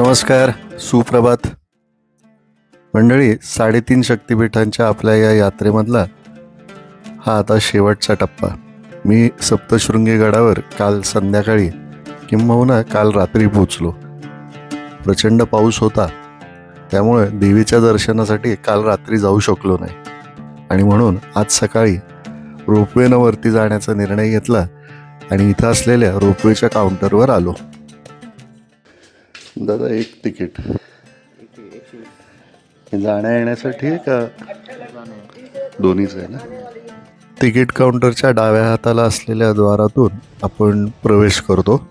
नमस्कार सुप्रभात. मंडळी साडेतीन शक्तिपीठांच्या आपल्या या यात्रेमधला हा आता शेवटचा टप्पा. मी सप्तशृंगी गडावर काल संध्याकाळी किंबहुना काल रात्री पोचलो प्रचंड पाऊस होता त्यामुळे देवीच्या दर्शनासाठी काल रात्री जाऊ शकलो नाही. आणि म्हणून आज सकाळी रोपवेनं वरती जाण्याचा निर्णय घेतला आणि इथं असलेल्या रोपवेच्या काउंटरवर आलो. दादा एक तिकीट. जाण्या येण्यासाठी का? दोन्हीच आहे ना? तिकीट काउंटरच्या डाव्या हाताला असलेल्या द्वारातून आपण प्रवेश करतो.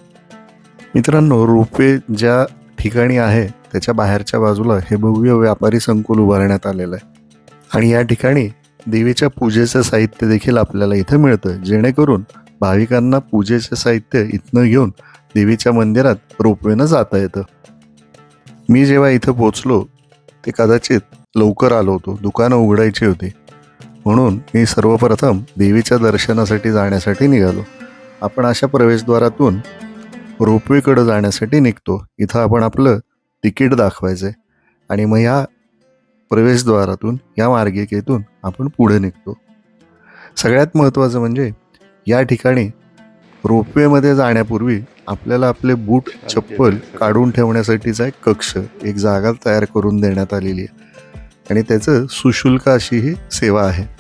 मित्रांनो रोपे ज्या ठिकाणी आहे त्याच्या बाहेरच्या बाजूला हे भव्य व्यापारी संकुल उभारण्यात आलेलं आहे. आणि या ठिकाणी देवीच्या पूजेचं साहित्य देखील आपल्याला इथं मिळतं जेणेकरून भाविकांना पूजेचं साहित्य इथनं घेऊन देवीच्या मंदिरात रोपवेनं जाता येतं. मी जेव्हा इथं पोचलो ते कदाचित लवकर आलो होतो दुकानं उघडायची होती. म्हणून मी सर्वप्रथम देवीच्या दर्शनासाठी जाण्यासाठी निघालो. आपण अशा प्रवेशद्वारातून रोपवेकडं जाण्यासाठी निघतो. इथं आपण आपलं तिकीट दाखवायचं आहे आणि मग ह्या प्रवेशद्वारातून या मार्गिकेतून आपण पुढे निघतो. सगळ्यात महत्त्वाचं म्हणजे या ठिकाणी रोपवेमध्ये जाण्यापूर्वी आपल्याला आपले बूट चप्पल काढून ठेवण्यासाठीचा एक कक्ष एक जागा तयार करून देण्यात आलेली आहे. आणि त्याचं सुशुल्क अशी ही सेवा आहे.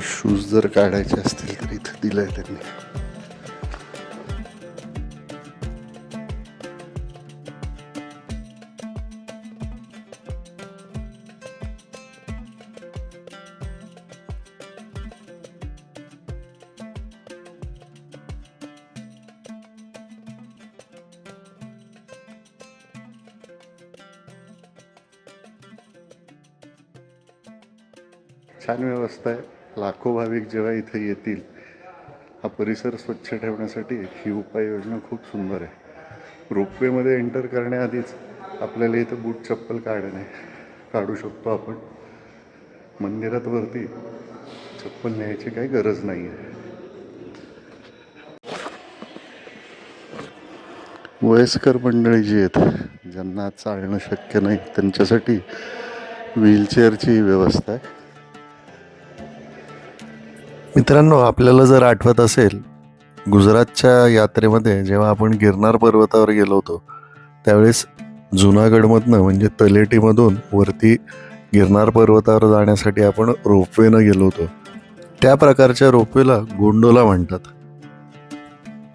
शूज जर काढायचे असतील तर इथं दिलंय त्यांनी. व्यवस्था आहे लाखो भाविक जेव्हा इथे येतील हा परिसर स्वच्छ ठेवण्यासाठी ही उपाययोजना खूप सुंदर आहे. रोपवेमध्ये एंटर करण्याआधीच आपल्याला इथं बूट चप्पल काढणे काढू शकतो आपण. मंदिरात वरती चप्पल न्यायची काही गरज नाही आहे वयस्कर मंडळी जी आहेत ज्यांना चालणं शक्य नाही त्यांच्यासाठी व्हीलचेअरची व्यवस्था आहे. मित्रांनो आपल्याला जर आठवत असेल गुजरातच्या यात्रेमध्ये जेव्हा आपण गिरनार पर्वतावर गेलो होतो त्यावेळेस जुनागडमधनं म्हणजे तलेटीमधून वरती गिरनार पर्वतावर जाण्यासाठी आपण रोपवेनं गेलो होतो. त्या प्रकारच्या रोपवेला गोंडोला म्हणतात.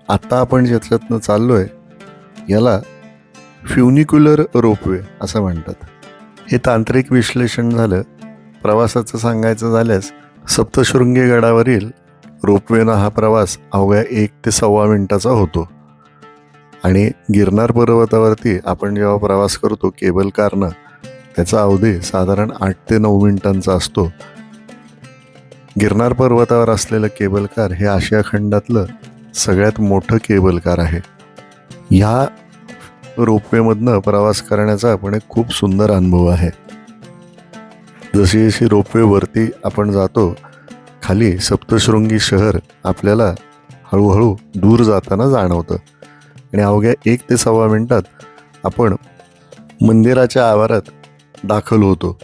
आत्ता आपण ज्याच्यातनं चाललो आहे याला फ्युनिक्युलर रोपवे असं म्हणतात. हे तांत्रिक विश्लेषण झालं. प्रवासाचं सांगायचं झाल्यास सप्तशृंगी गडावरील रोपवेनं हा प्रवास अवघ्या एक ते सव्वा मिनटाचा होतो. आणि गिरनार पर्वतावरती आपण जेव्हा प्रवास करतो केबल कारनं त्याचा अवधी साधारण आठ ते नऊ मिनिटांचा असतो. गिरनार पर्वतावर असलेलं केबल कार हे आशिया खंडातलं सगळ्यात मोठं केबल कार आहे. ह्या रोपवेमधनं प्रवास करण्याचा पण एक खूप सुंदर अनुभव आहे. जशी जशी रोपवेवरती आपण जातो खाली सप्तशृंगी शहर आपल्याला हळूहळू दूर जाताना जाणवतं. आणि अवघ्या एक ते सव्वा मिनटात आपण मंदिराच्या आवारात दाखल होतो.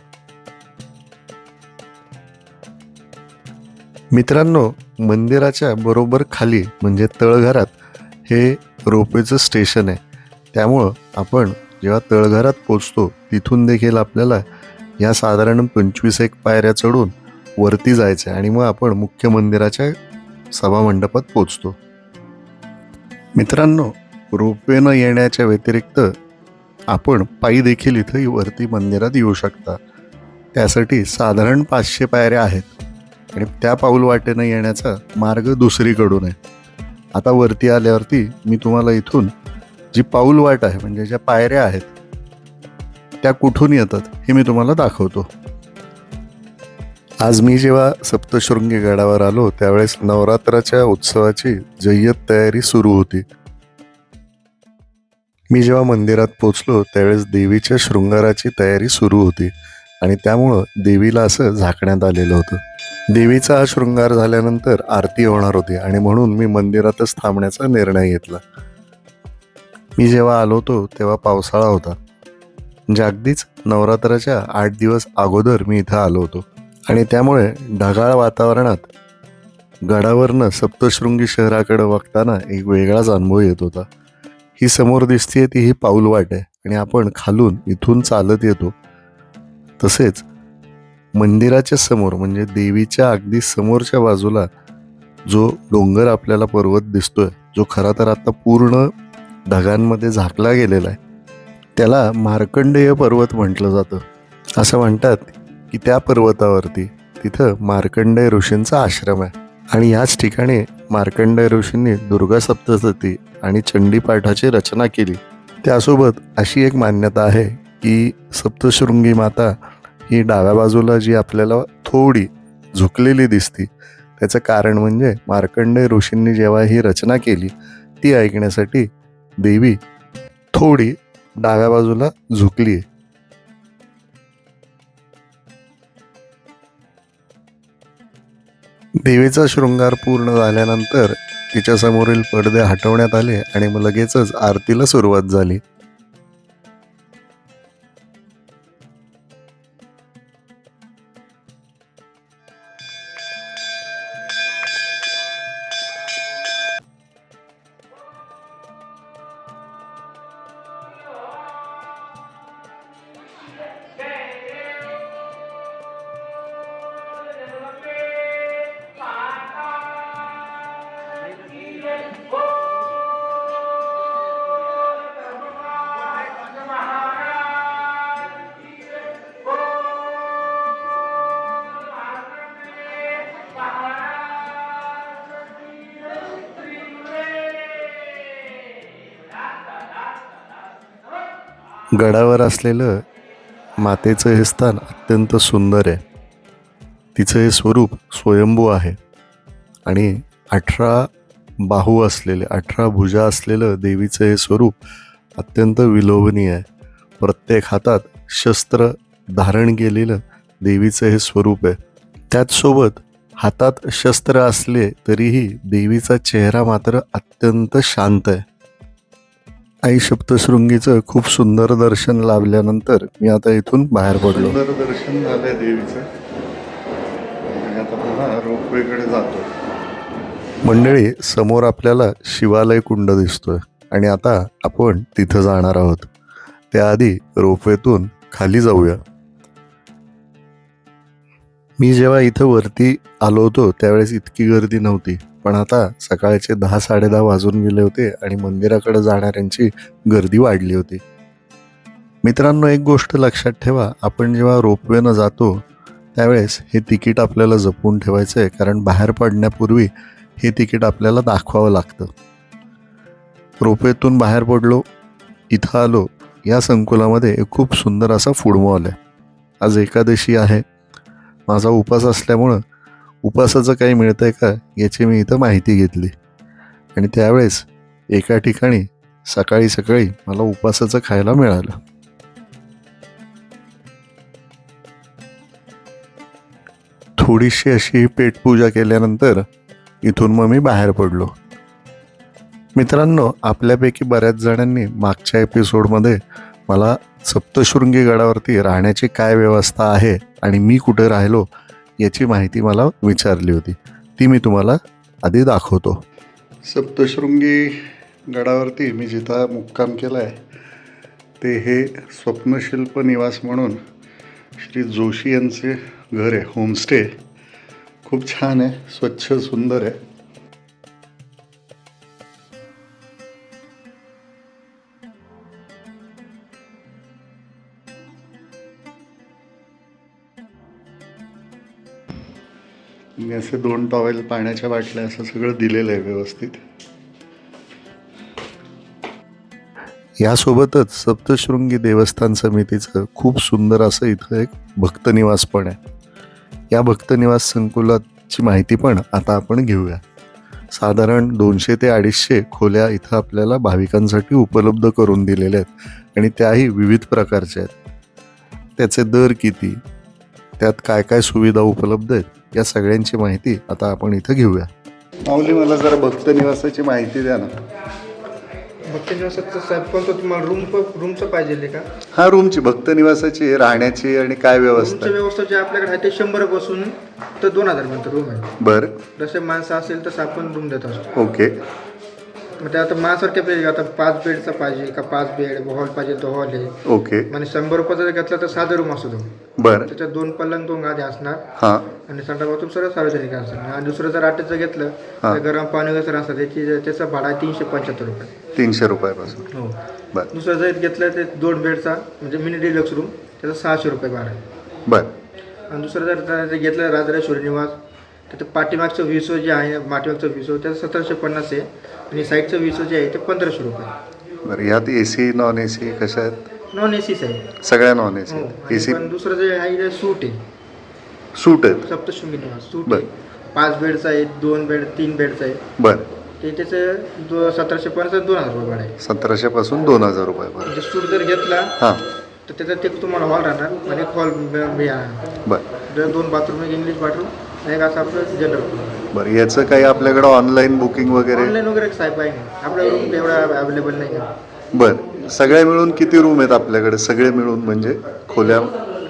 मित्रांनो मंदिराच्या बरोबर खाली म्हणजे तळघरात हे रोपवेचं स्टेशन आहे. त्यामुळं आपण जेव्हा तळघरात पोचतो तिथून देखील आपल्याला या साधारण पंचवीस एक पायऱ्या चढून वरती जायचं आणि मग आपण मुख्य मंदिराच्या सभामंडपात पोचतो मित्रांनो रोपवेनं येण्याच्या व्यतिरिक्त आपण पायी देखील इथं वरती मंदिरात येऊ शकता. त्यासाठी साधारण पाचशे पायऱ्या आहेत आणि त्या पाऊल वाटेनं येण्याचा मार्ग दुसरीकडून आहे. आता वरती आल्यावरती मी तुम्हाला इथून जी पाऊल वाट आहे म्हणजे ज्या पायऱ्या आहेत त्या कुठून येतात हे मी तुम्हाला दाखवतो. आज मी जेव्हा सप्तशृंगी गडावर आलो त्यावेळेस नवरात्राच्या उत्सवाची जय्यत तयारी सुरू होती. मी जेव्हा मंदिरात पोचलो त्यावेळेस देवीच्या शृंगाराची तयारी सुरू होती आणि त्यामुळं देवीला असं झाकण्यात आलेलं होतं. देवीचा हा शृंगार झाल्यानंतर आरती होणार होती आणि म्हणून मी मंदिरातच थांबण्याचा निर्णय घेतला. मी जेव्हा आलो होतो तेव्हा पावसाळा होता. म्हणजे अगदीच नवरात्राच्या आठ दिवस अगोदर मी इथं आलो होतो. आणि त्यामुळे ढगाळ वातावरणात गडावरनं सप्तशृंगी शहराकडे बघताना एक वेगळाच अनुभव येत होता. ही समोर दिसतीये ती ही पाऊल वाट आहे. आणि आपण खालून इथून चालत येतो. तसेच मंदिराच्या समोर म्हणजे देवीच्या अगदी समोरच्या बाजूला जो डोंगर आपल्याला पर्वत दिसतोय जो खरा तर आता पूर्ण ढगांमध्ये झाकला गेलेला आहे त्याला मार्कंडेय पर्वत म्हटलं जातं. असं म्हणतात की त्या पर्वतावरती तिथं मार्कंडेय ऋषींचा आश्रम आहे. आणि याच ठिकाणी मार्कंडेय ऋषींनी दुर्गा सप्तशती आणि चंडीपाठाची रचना केली. त्यासोबत अशी एक मान्यता आहे की सप्तशृंगी माता ही डाव्या बाजूला जी आपल्याला थोडी झुकलेली दिसती त्याचं कारण म्हणजे मार्कंडेय ऋषींनी जेव्हा ही रचना केली ती ऐकण्यासाठी देवी थोडी डाव्या बाजूला झुकली. देवीचा शृंगार पूर्ण झाल्यानंतर तिच्या समोरील पडदे हटवण्यात आले आणि मग लगेचच आरतीला सुरुवात झाली. गडावर असलेलं मातेचं हे स्थान अत्यंत सुंदर आहे. तिचं हे स्वरूप स्वयंभू आहे. आणि अठरा बाहू असलेले अठरा भुजा असलेलं देवीचं हे स्वरूप अत्यंत विलोभनीय आहे. प्रत्येक हातात शस्त्र धारण केलेलं देवीचं हे स्वरूप आहे. त्याचसोबत हातात शस्त्र असले तरीही देवीचा चेहरा मात्र अत्यंत शांत आहे. आई सप्तशृंगीचं खूप सुंदर दर्शन लाभल्यानंतर मी आता इथून बाहेर पडलो. सुंदर दर्शन झालंय देवीचं. आणि आता पुन्हा रोपवेकडे जातो मंडळी समोर आपल्याला शिवालय कुंड दिसतोय. आणि आता आपण तिथं जाणार आहोत. त्याआधी रोपवेतून खाली जाऊया. मी जेव्हा इथं वरती आलो होतो त्यावेळेस इतकी गर्दी नव्हती. पण आता सकाळचे दहा साडेदहा वाजून गेले होते आणि मंदिराकडे जाणाऱ्यांची गर्दी वाढली होती. मित्रांनो एक गोष्ट लक्षात ठेवा. आपण जेव्हा रोपवेनं जातो त्यावेळेस हे तिकीट आपल्याला जपून ठेवायचं आहे कारण बाहेर पडण्यापूर्वी हे तिकीट आपल्याला दाखवावं लागतं. रोपवेतून बाहेर पडलो इथं आलो या संकुलामध्ये एक खूप सुंदर असा फूड मॉल आहे. आज एकादशी आहे. माझा उपास असल्यामुळं उपासाचं काही मिळतं आहे का याची मी इथं माहिती घेतली. आणि त्यावेळेस एका ठिकाणी सकाळी सकाळी मला उपासाचं खायला मिळालं. थोडीशी अशी पेटपूजा केल्यानंतर इथून मग मी बाहेर पडलो. मित्रांनो आपल्यापैकी बऱ्याच जणांनी मागच्या एपिसोडमध्ये मला सप्तशृंगी गडावरती राहण्याची काय व्यवस्था आहे आणि मी कुठे राहिलो याची माहिती मला विचारली होती. ती मी तुम्हाला आधी दाखवतो. सप्तशृंगी गडावरती मी जिथं मुक्काम केला आहे ते हे स्वप्नशिल्प निवास म्हणून श्री जोशी यांचे घर आहे. होमस्टे. खूप छान आहे. स्वच्छ सुंदर आहे. मी असे दोन टॉवेल पाण्याच्या बाटल्या असं सगळं दिलेलं आहे व्यवस्थित. यासोबतच सप्तशृंगी देवस्थान समितीचं खूप सुंदर असं इथं एक भक्तनिवास पण आहे. या भक्तनिवास संकुलाची माहिती पण आता आपण घेऊया. साधारण दोनशे ते अडीचशे खोल्या इथं आपल्याला भाविकांसाठी उपलब्ध करून दिलेल्या आहेत आणि त्याही विविध प्रकारच्या आहेत. त्याचे दर किती? त्यात काय काय सुविधा उपलब्ध आहेत? या सगळ्यांची माहिती आता आपण इथं घेऊया. माऊली मला जरा भक्त निवासाची माहिती द्या ना. भक्ती निवासाचं साहेब कोणतं तुम्हाला रूम रूमचं पाहिजे का? हा रूमची भक्त निवासाची राहण्याची आणि काय व्यवस्था? रूमची व्यवस्था जे आपल्याकडे आहे ते शंभर बसून तर दोन हजार पर्यंत रूम आहे बरं. जसे माणसं असेल तसं आपण रूम देत असतो. ओके. मग ते आता माणसारखे पाहिजे आता पाच बेडचा पाहिजे का पाच बेड? हॉल पाहिजे तो हॉल आहे. ओके. आणि शंभर रुपयाचा जर घेतला तर साधा रूम असतो तो बरं. त्याच्यात दोन पलंग दोन गादी असणार. हां. आणि संडा बाथरूम सर्व सार्वजनिक असणार. आणि दुसरं जर अटॅचचं घेतलं. तर गरम पाणी वगैरे असतं त्याची त्याचं भाडा आहे तीनशे पंच्याहत्तर रुपये. तीनशे रुपयापासून. हो. बरं. दुसरं जर घेतलं ते दोन बेडचा म्हणजे मिनी डिलक्स रूम त्याचा सहाशे रुपये भाडा आहे. बरं. आणि दुसरं जर जर ते घेतलं राजराजेश्वरी निवास तर ते पाठीमागचं विसो जे आहे पाठीमागचं विसो त्याचं सतराशे पन्नास आहे. आणि साईडचं विसो जे आहे ते पंधराशे रुपये. बरं यात A C non A C कशा आहेत? नॉन ए सीच आहे सगळ्या नॉन ए सी. हो ए आणि सी पण दुसरं जे आहे ते सूट आहे. सूट आहेत? सप्तशृंगी निवास सूट बर. आहे पाच बेडचा आहे दोन बेड तीन बेडचा आहे बरं. ते त्याचं दो सतराशे पन्नास दोन हजार रुपये भाडं आहे. सतराशेपासून दोन हजार रुपयापर्यंत म्हणजे सूट जर घेतला हां. तर त्याच्यात एक तुम्हाला हॉल राहणार. आणि एक हॉल बरं. जर दोन बाथरूम एक इंग्लिश बाथरूम आणि एक असं आपलं जनरल बरं याचं काही आपल्याकडं ऑनलाईन बुकिंग वगैरे? ऑनलाईन वगैरे साहेब आहे. नाही आपल्या रूम एवढा अवेलेबल नाही आहे. बरं सगळे मिळून किती रूम आहेत आपल्याकडे? सगळे मिळून म्हणजे खोल्या?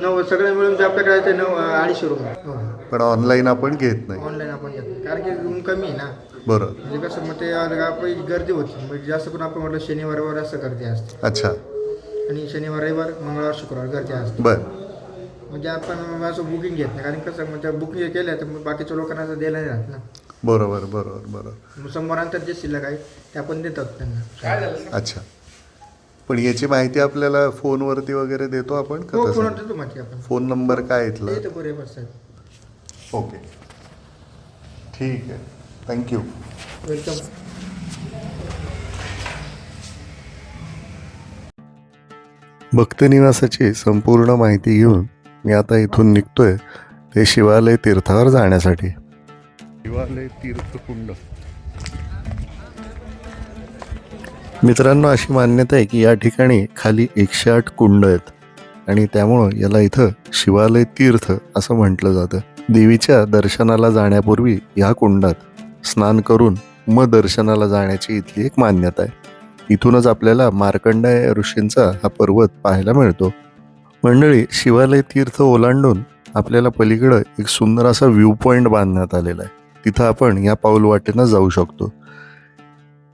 नऊ सगळे मिळून जे आपल्याकडे ते नऊ अडीचशे रुपये हो. पण ऑनलाईन आपण घेत नाही. ऑनलाईन आपण घेत नाही. कारण की रूम कमी आहे ना. बरं. म्हणजे कसं मग ते आपण गर्दी होती. म्हणजे जास्त करून आपण म्हटलं शनिवार रविवार असं गर्दी असते. अच्छा. आणि शनिवार रविवार मंगळवार शुक्रवार गर्दी असते. बरं. म्हणजे आपण असं बुकिंग घेत नाही. कारण कसं म्हणजे बुकिंग केलं तर मग बाकीच्या लोकांना असं द्यायला नाही राहत ना. बरोबर बरोबर बरोबर. मग सोमवारानंतर जे शिल्लक आहे ते आपण देतात त्यांना. अच्छा. पण याची माहिती आपल्याला फोनवरती वगैरे देतो आपण का हो तसं? फोन देतो माहिती आपण. फोन नंबर काय इथला? ते तर बरोबर साहेब ओके. ठीक आहे. थँक्यू वेलकम भक्तनिवासाची संपूर्ण माहिती घेऊन मी आता इथून निघतोय ते शिवालय तीर्थावर जाण्यासाठी. शिवालय तीर्थकुंड. मित्रांनो अशी मान्यता आहे की या ठिकाणी खाली एकशे आठ कुंड आहेत आणि त्यामुळं याला इथं शिवालय तीर्थ असं म्हटलं जातं. देवीच्या दर्शनाला जाण्यापूर्वी या कुंडात स्नान करून मग दर्शनाला जाण्याची इथली एक मान्यता आहे. इथूनच आपल्याला मार्कंडाय ऋषींचा हा पर्वत पाहायला मिळतो. मंडळी शिवालय तीर्थ ओलांडून आपल्याला पलीकडं एक सुंदर असा व्ह्यू पॉईंट बांधण्यात आलेला आहे. तिथं आपण या पाऊलवाटेनं जाऊ शकतो.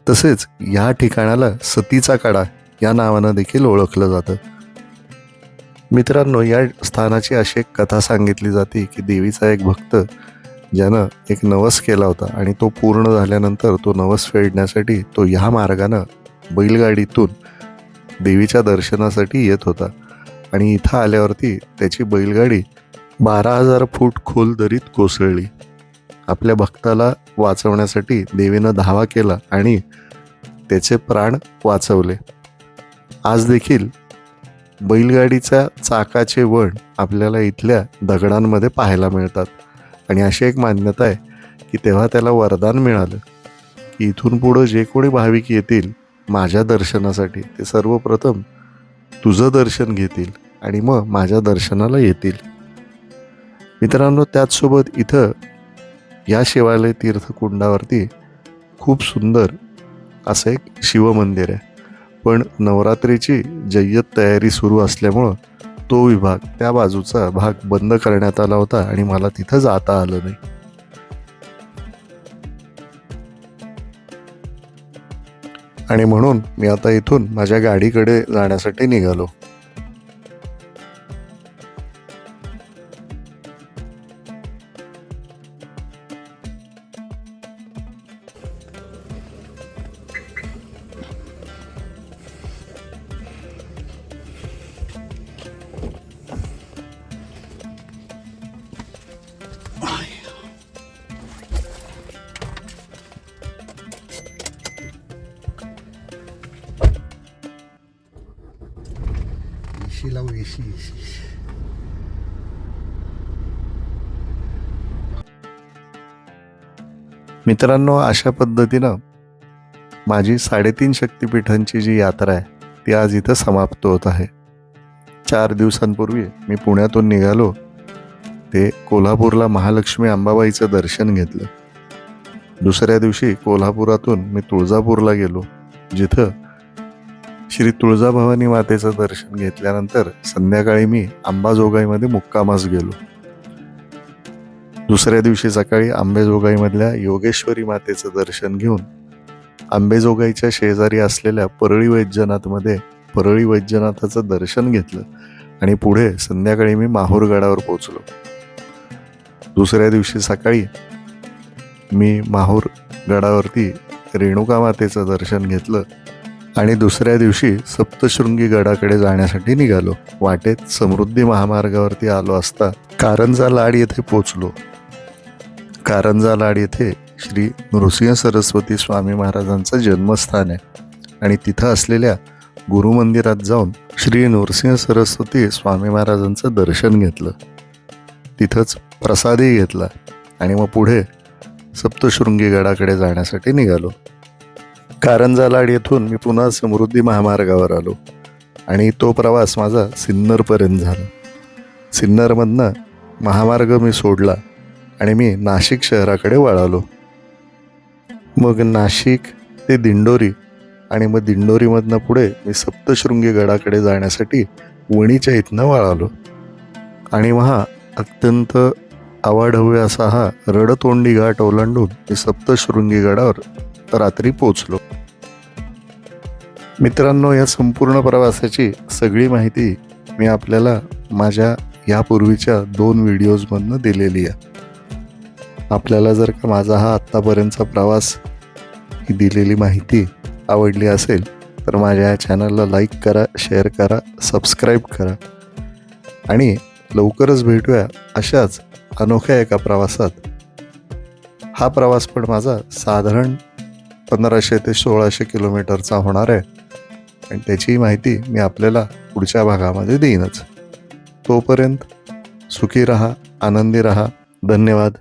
तसेच या ठिकाणाला सतीचा कडा या नावानं देखील ओळखलं जातं. मित्रांनो या स्थानाची अशी एक कथा सांगितली जाते की देवीचा एक भक्त ज्यानं एक नवस केला होता आणि तो पूर्ण झाल्यानंतर तो नवस फेडण्यासाठी तो ह्या मार्गानं बैलगाडीतून देवीच्या दर्शनासाठी येत होता. आणि इथं आल्यावरती त्याची बैलगाडी बारा हजार फूट खोल दरीत कोसळली. आपल्या भक्ताला वाचवण्यासाठी देवीनं धावा केला आणि त्याचे प्राण वाचवले. आज देखील बैलगाडीच्या चाकाचे वण आपल्याला इथल्या दगडांमध्ये पाहायला मिळतात. आणि अशी एक मान्यता आहे की तेव्हा त्याला वरदान मिळालं. की इथून पुढं जे कोणी भाविक येतील माझ्या दर्शनासाठी ते सर्वप्रथम तुझं दर्शन घेतील. आणि मग माझ्या दर्शनाला येतील. मित्रांनो त्याचसोबत इथं या शिवालय तीर्थकुंडावरती खूप सुंदर असं एक शिवमंदिर आहे. पण नवरात्रीची जय्यत तयारी सुरू असल्यामुळं तो विभाग त्या बाजूचा भाग बंद करण्यात आला होता आणि मला तिथं जाता आलं नाही. आणि म्हणून मी आता इथून माझ्या गाडीकडे जाण्यासाठी निघालो. एशी लावू एशी मित्रांनो अशा पद्धतीनं माझी साडेतीन शक्तिपीठांची जी यात्रा आहे ती आज इथं समाप्त होत आहे. चार दिवसांपूर्वी मी पुण्यातून निघालो ते कोल्हापूरला महालक्ष्मी अंबाबाईचं दर्शन घेतलं. दुसऱ्या दिवशी कोल्हापुरातून मी तुळजापूरला गेलो जिथं श्री तुळजाभवानी मातेचं दर्शन घेतल्यानंतर संध्याकाळी मी अंबाजोगाईमध्ये मुक्कामास गेलो. दुसऱ्या दिवशी सकाळी आंबेजोगाईमधल्या योगेश्वरी मातेचं दर्शन घेऊन आंबेजोगाईच्या शेजारी असलेल्या परळी वैद्यनाथमध्ये परळी वैद्यनाथाचं दर्शन घेतलं आणि पुढे संध्याकाळी मी माहूरगडावर पोचलो दुसऱ्या दिवशी सकाळी मी माहूर गडावरती रेणुका मातेचं दर्शन घेतलं आणि दुसऱ्या दिवशी सप्तशृंगी गडाकडे जाण्यासाठी निघालो. वाटेत समृद्धी महामार्गावरती आलो असता कारंजा लाड येथे पोचलो. कारंजा लाड येथे श्री नृसिंह सरस्वती स्वामी महाराजांचं जन्मस्थान आहे. आणि तिथं असलेल्या गुरुमंदिरात जाऊन श्री नृसिंह सरस्वती स्वामी महाराजांचं दर्शन घेतलं. तिथंच प्रसादही घेतला आणि मग पुढे सप्तशृंगी गडाकडे जाण्यासाठी निघालो. कारंजा लाड येथून मी पुन्हा समृद्धी महामार्गावर आलो आणि तो प्रवास माझा सिन्नरपर्यंत झाला. सिन्नरमधनं महामार्ग मी सोडला आणि मी नाशिक शहराकडे वळालो. मग नाशिक ते दिंडोरी आणि मग दिंडोरीमधनं पुढे मी सप्तशृंगी गडाकडे जाण्यासाठी वणीच्या इथनं वळालो. आणि महा अत्यंत आवाढव्य असा हा रडतोंडी घाट ओलांडून मी सप्तशृंगी गडावर रात्री पोचलो. मित्रांनो या संपूर्ण प्रवासाची सगळी माहिती मी आपल्याला माझ्या यापूर्वीच्या दोन व्हिडिओजमधनं दिलेली आहे. आपल्याला जर का माझा हा आत्तापर्यंतचा प्रवास ही दिलेली माहिती आवडली असेल तर माझ्या या चॅनलला लाईक करा शेअर करा सबस्क्राईब करा. आणि लवकरच भेटूया अशाच अनोख्या एका प्रवासात. हा प्रवास पण माझा साधारण पंधराशे ते सोळाशे किलोमीटरचा होणार आहे. आणि त्याची माहिती मी आपल्याला पुढच्या भागामध्ये देईनच. तोपर्यंत सुखी रहा आनंदी रहा. धन्यवाद.